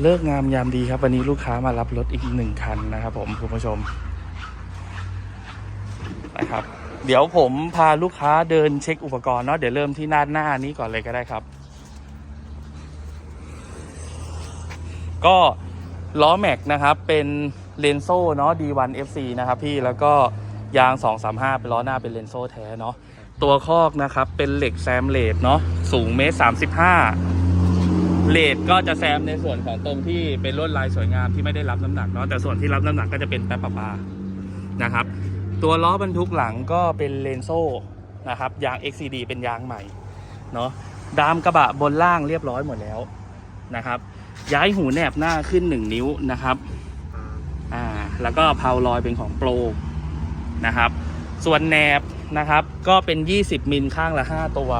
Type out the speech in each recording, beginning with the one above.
เลิกงามยามดีครับ วันนี้ลูกค้ามารับรถอีกหนึ่งคันนะครับผมคุณผู้ชมนะครับ เดี๋ยวผมพาลูกค้าเดินเช็คอุปกรณ์เนาะเดี๋ยวเริ่มที่หน้าหน้านี้ก่อนเลยก็ได้ครับ ก็ล้อแม็กนะครับ เป็นเลนโซ่เนาะ D1 FC นะครับพี่แล้วก็ยาง 235 เป็นล้อหน้าเป็นเลนโซ่แท้เนาะตัวคอกนะครับ เป็นเหล็กแซมเลดเนาะสูงเมตร35 เลดก็จะแซมในส่วนของตรงที่เป็นลวดลายสวยงามที่ไม่ได้รับน้ำหนักเนาะแต่ส่วนที่รับน้ำหนักก็จะเป็นแป๊บปะปานะครับ ตัวล้อบรรทุกหลังก็เป็นเลนโซ่นะครับยาง XCD เป็นยางใหม่เนาะดามกระบะบนล่างเรียบร้อยหมดแล้วนะครับ ย้ายหูแนบหน้าขึ้น 1 นิ้วนะครับอ่าแล้วก็เพาลอยเป็นของโปรนะครับ ส่วนแนบนะครับก็เป็น 20 มิลข้างละ 5 ตัว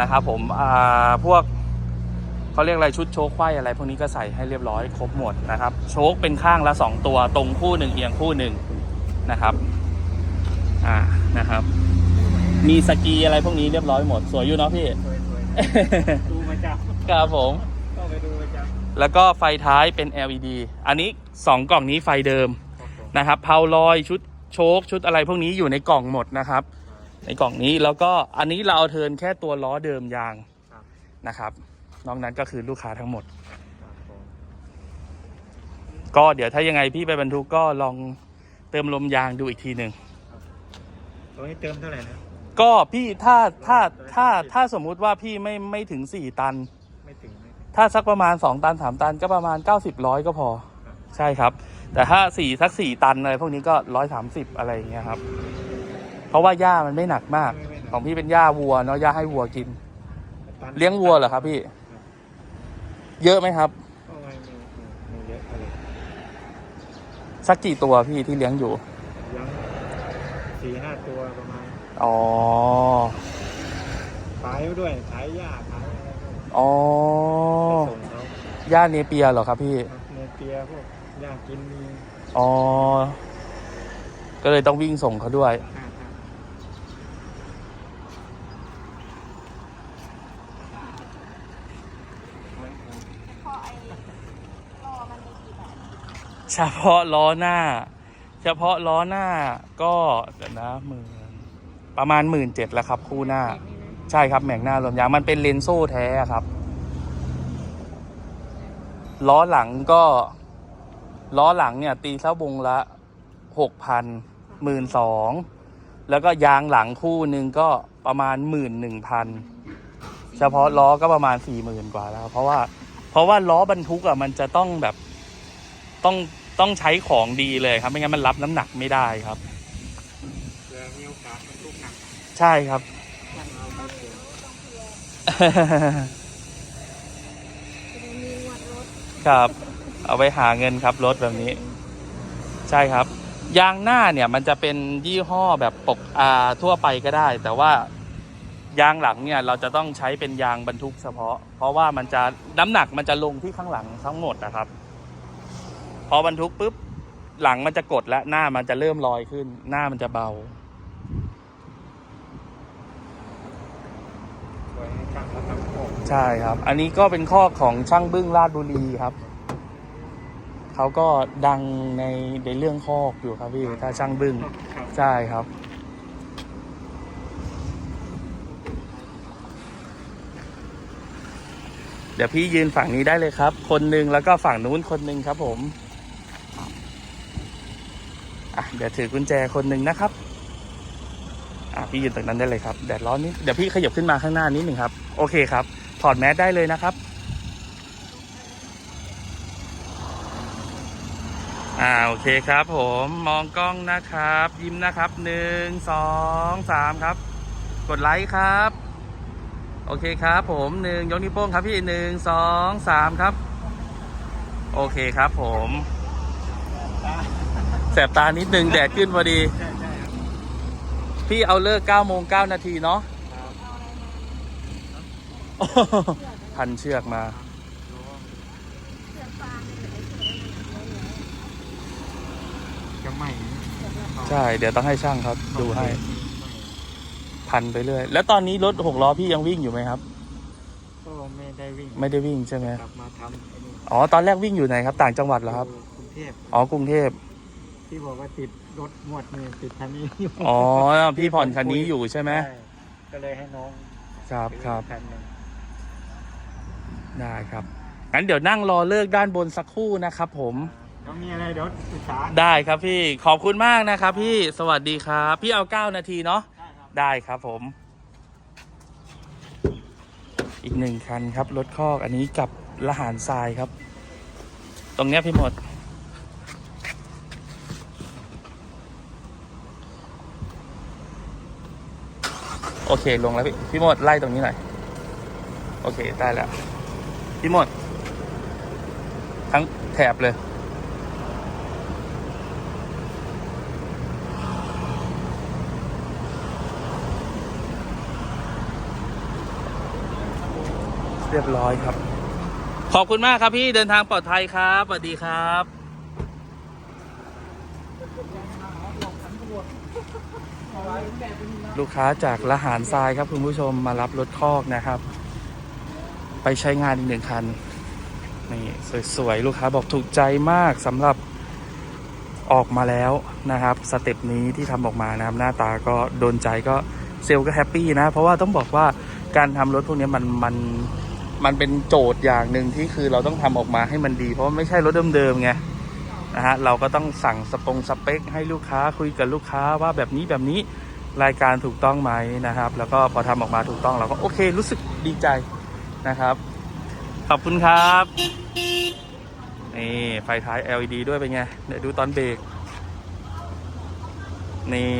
นะครับผมอ่าพวก เขาเรียกอะไรชุดโชคไขว้อะไรพวกนี้ก็ใส่ให้เรียบร้อยครบหมดนะครับ โชคเป็นข้างละ 2 ตัวตรงคู่หนึ่งเอียงคู่หนึ่งนะครับอ่านะครับ มีสกีอะไรพวกนี้เรียบร้อยหมด สวยอยู่เนาะพี่สวยๆดูมาจับครับผมก็ไปดูมาจับแล้วก็ไฟท้ายเป็น LED อันนี้ 2 กล่องนี้ไฟเดิมนะครับเพาลอยชุดโชคชุดอะไรพวกนี้อยู่ในกล่องหมดนะครับ ในกล่องนี้แล้วก็อันนี้เราเอาเทิร์นแค่ตัวล้อเดิมยางครับนะครับ นอกนั้นก็คือลูกค้าทั้งหมดครับผมก็เดี๋ยวถ้ายังไงพี่ไปบรรทุกก็ลองเติมลมยางดูอีกทีหนึ่งตัวนี้เติมเท่าไหร่นะก็พี่ถ้าถ้าถ้าถ้าสมมุติว่าพี่ไม่ไม่ถึง4ตัน ไม่ถึงไม่ถึงถ้าสักประมาณ2ตัน3ตันก็ประมาณ90ร้อยก็พอครับใช่ครับ แต่ถ้าสี่สักสี่ตันอะไรพวกนี้ก็ร้อยสามสิบอะไรอย่างเงี้ยครับ เพราะว่าหญ้ามันไม่หนักมากไม่ไม่หนักของพี่เป็นหญ้าวัวเนาะหญ้าให้วัวกิน ตันเลี้ยงวัวเหรอครับพี่ เยอะไหมครับก็ไม่ไม่ไม่ไม่เยอะอะไรสักกี่ตัวพี่ที่เลี้ยงอยู่ ยังสี่ห้าตัวประมาณอ๋อ ขายด้วยขายหญ้าขายอะไรด้วยอ๋อไปส่งเขาหญ้าเนเปียเหรอครับพี่ครับเนเปียพวกหญ้ากินมีอ๋อ ก็เลยต้องวิ่งส่งเขาด้วยห้า เฉพาะล้อหน้า เฉพาะล้อหน้าก็เดี๋ยวนะหมื่นประมาณหมื่นเจ็ดแล้วครับ คู่หน้า ใช่ครับแหม่งหน้ารวมยางมันเป็นเลนโซ่แท้อะครับ ล้อหลังก็ ล้อหลังเนี่ย ตีซะวงละหกพันหมื่นสองแล้วก็ยางหลังคู่หนึ่งก็ประมาณหมื่นหนึ่งพันเฉพาะล้อก็ประมาณสี่หมื่นกว่าแล้ว เพราะว่า เพราะว่าล้อบรรทุกอะมันจะต้องแบบ ต้องต้องใช้ของดีเลยครับ ไม่งั้นมันรับน้ำหนักไม่ได้ครับเรือมีโอกาสมันทุกหนักใช่ครับ ต้องเอาไปเผื่อครับ เอาไปหาเงินครับรถแบบนี้ ใช่ครับ ยางหน้าเนี่ยมันจะเป็นยี่ห้อแบบปกอ่าทั่วไปก็ได้ แต่ว่ายางหลังเนี่ยเราจะต้องใช้เป็นยางบรรทุกเฉพาะ เพราะว่ามันจะน้ำหนักมันจะลงที่ข้างหลังทั้งหมดนะครับ พอบรรทุกปุ๊บหลังมันจะกดและหน้ามันจะเริ่มลอยขึ้น หน้ามันจะเบาใช่ครับ อันนี้ก็เป็นข้อของช่างบึ้งราชบุรีครับ เขาก็ดังในในเรื่องคอกอยู่ครับพี่ถ้าช่างบึ้งใช่ครับ เดี๋ยวพี่ยืนฝั่งนี้ได้เลยครับ คนหนึ่งแล้วก็ฝั่งนู้นคนหนึ่งครับผม อะเดี๋ยวถือกุญแจคนหนึ่งนะครับ อะพี่ยืนตรงนั้นได้เลยครับแดดร้อนนิดเดี๋ยวพี่ขยับขึ้นมาข้างหน้านิดหนึ่งครับ โอเคครับ ถอดแมสได้เลยนะครับ อ่าโอเคครับ ผมมองกล้องนะครับ ยิ้มนะครับหนึ่งสองสามครับ กดไลค์ครับ โอเคครับผมหนึ่งยกนิ้วโป้งครับพี่หนึ่งสองสามครับ โอเคครับผม บตานิดนึงแดดขึ้นพอดีใช่ใช่ครับพี่เอาเลิก9โมง9นาทีเนาะพันเชือกมา จะไหม่ใช่ เดี๋ยวต้องให้ช่างครับ ดูให้ พันไปเรื่อย แล้วตอนนี้รถหกล้อพี่ยังวิ่งอยู่ไหมครับ ก็ไม่ได้วิ่ง ไม่ได้วิ่งใช่ไหมกลับมาทำไอ้นี่อ๋อ ตอนแรกวิ่งอยู่ไหนครับ ต่างจังหวัดเหรอครับอยู่กรุงเทพ อ๋อ กรุงเทพ ที่บอกว่าติดรถหมดนี่ติดคันนี้อยู่อ๋อพี่ผ่อนคันนี้อยู่ใช่ไหมใช่ก็เลยให้น้องครับครับคันหนึ่งได้ครับงั้นเดี๋ยวนั่งรอเลิกด้านบนสักครู่นะครับผมต้องมีอะไรเดี๋ยวปรึกษาได้ครับพี่ขอบคุณมากนะครับพี่สวัสดีครับ พี่เอา 9 นาทีเนาะได้ครับได้ครับผม อีกหนึ่งคันครับรถคอกอันนี้กับละหารทรายครับ ตรงเนี้ยพี่หมด โอเคลงแล้วพี่พี่หมดไล่ตรงนี้หน่อย โอเคได้แล้ว พี่หมด ทั้งแถบเลย เรียบร้อยครับ ขอบคุณมากครับพี่เดินทางปลอดภัยครับสวัสดีครับ ลูกค้าจากละหารทรายครับคุณผู้ชมมารับรถคอกนะครับ ไปใช้งานอีกหนึ่งคันนี่สวยๆลูกค้าบอกถูกใจมากสำหรับออกมาแล้วนะครับสเต็ปนี้ที่ทำออกมานะครับหน้าตาก็โดนใจก็เซลก็แฮปปี้นะ เพราะว่าต้องบอกว่าการทำรถพวกนี้มันมันมันเป็นโจทย์อย่างหนึ่งที่คือเราต้องทำออกมาให้มันดี เพราะไม่ใช่รถเดิมๆไง นะฮะเราก็ต้องสั่งสปงสเปค ให้ลูกค้าคุยกับลูกค้าว่าแบบนี้แบบนี้รายการถูกต้องไหมนะครับ แล้วก็พอทำออกมาถูกต้องเราก็โอเครู้สึกดีใจนะครับ ขอบคุณครับนี่ไฟท้าย LED ด้วยเป็นไงเดี๋ยวดูตอนเบรกนี่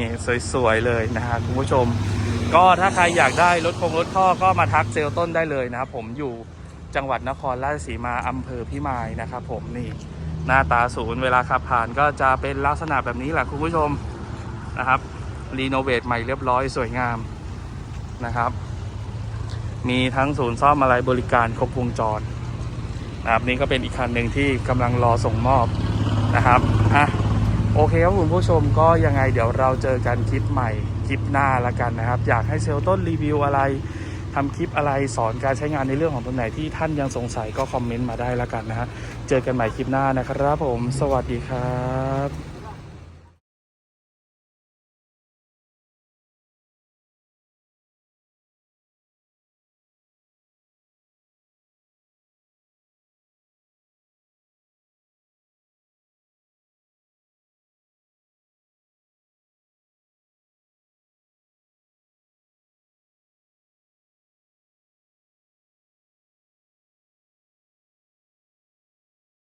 สวยๆเลยนะฮะคุณผู้ชม ก็ถ้าใครอยากได้รถคงรถข้อก็มาทักเซลต้นได้เลยนะครับผมอยู่จังหวัดนครราชสีมาอำเภอพิมายนะครับผมนี่ หน้าตาศูนย์เวลาขับผ่านก็จะเป็นลักษณะแบบนี้แหละคุณผู้ชมนะครับรีโนเวทใหม่เรียบร้อยสวยงามนะครับ มีทั้งศูนย์ซ่อมอะไรบริการครบวงจรนะครับนี่ก็เป็นอีกคันหนึ่งที่กำลังรอส่งมอบนะครับอะโอเคครับคุณผู้ชมก็ยังไงเดี๋ยวเราเจอกันคลิปใหม่คลิปหน้าละกันนะครับ อยากให้เซลลต้นรีวิวอะไร ทำคลิปอะไรสอนการใช้งานในเรื่องของตรงไหนที่ท่านยังสงสัยก็คอมเมนต์มาได้ละกันนะฮะ เจอกันใหม่คลิปหน้านะครับผม สวัสดีครับ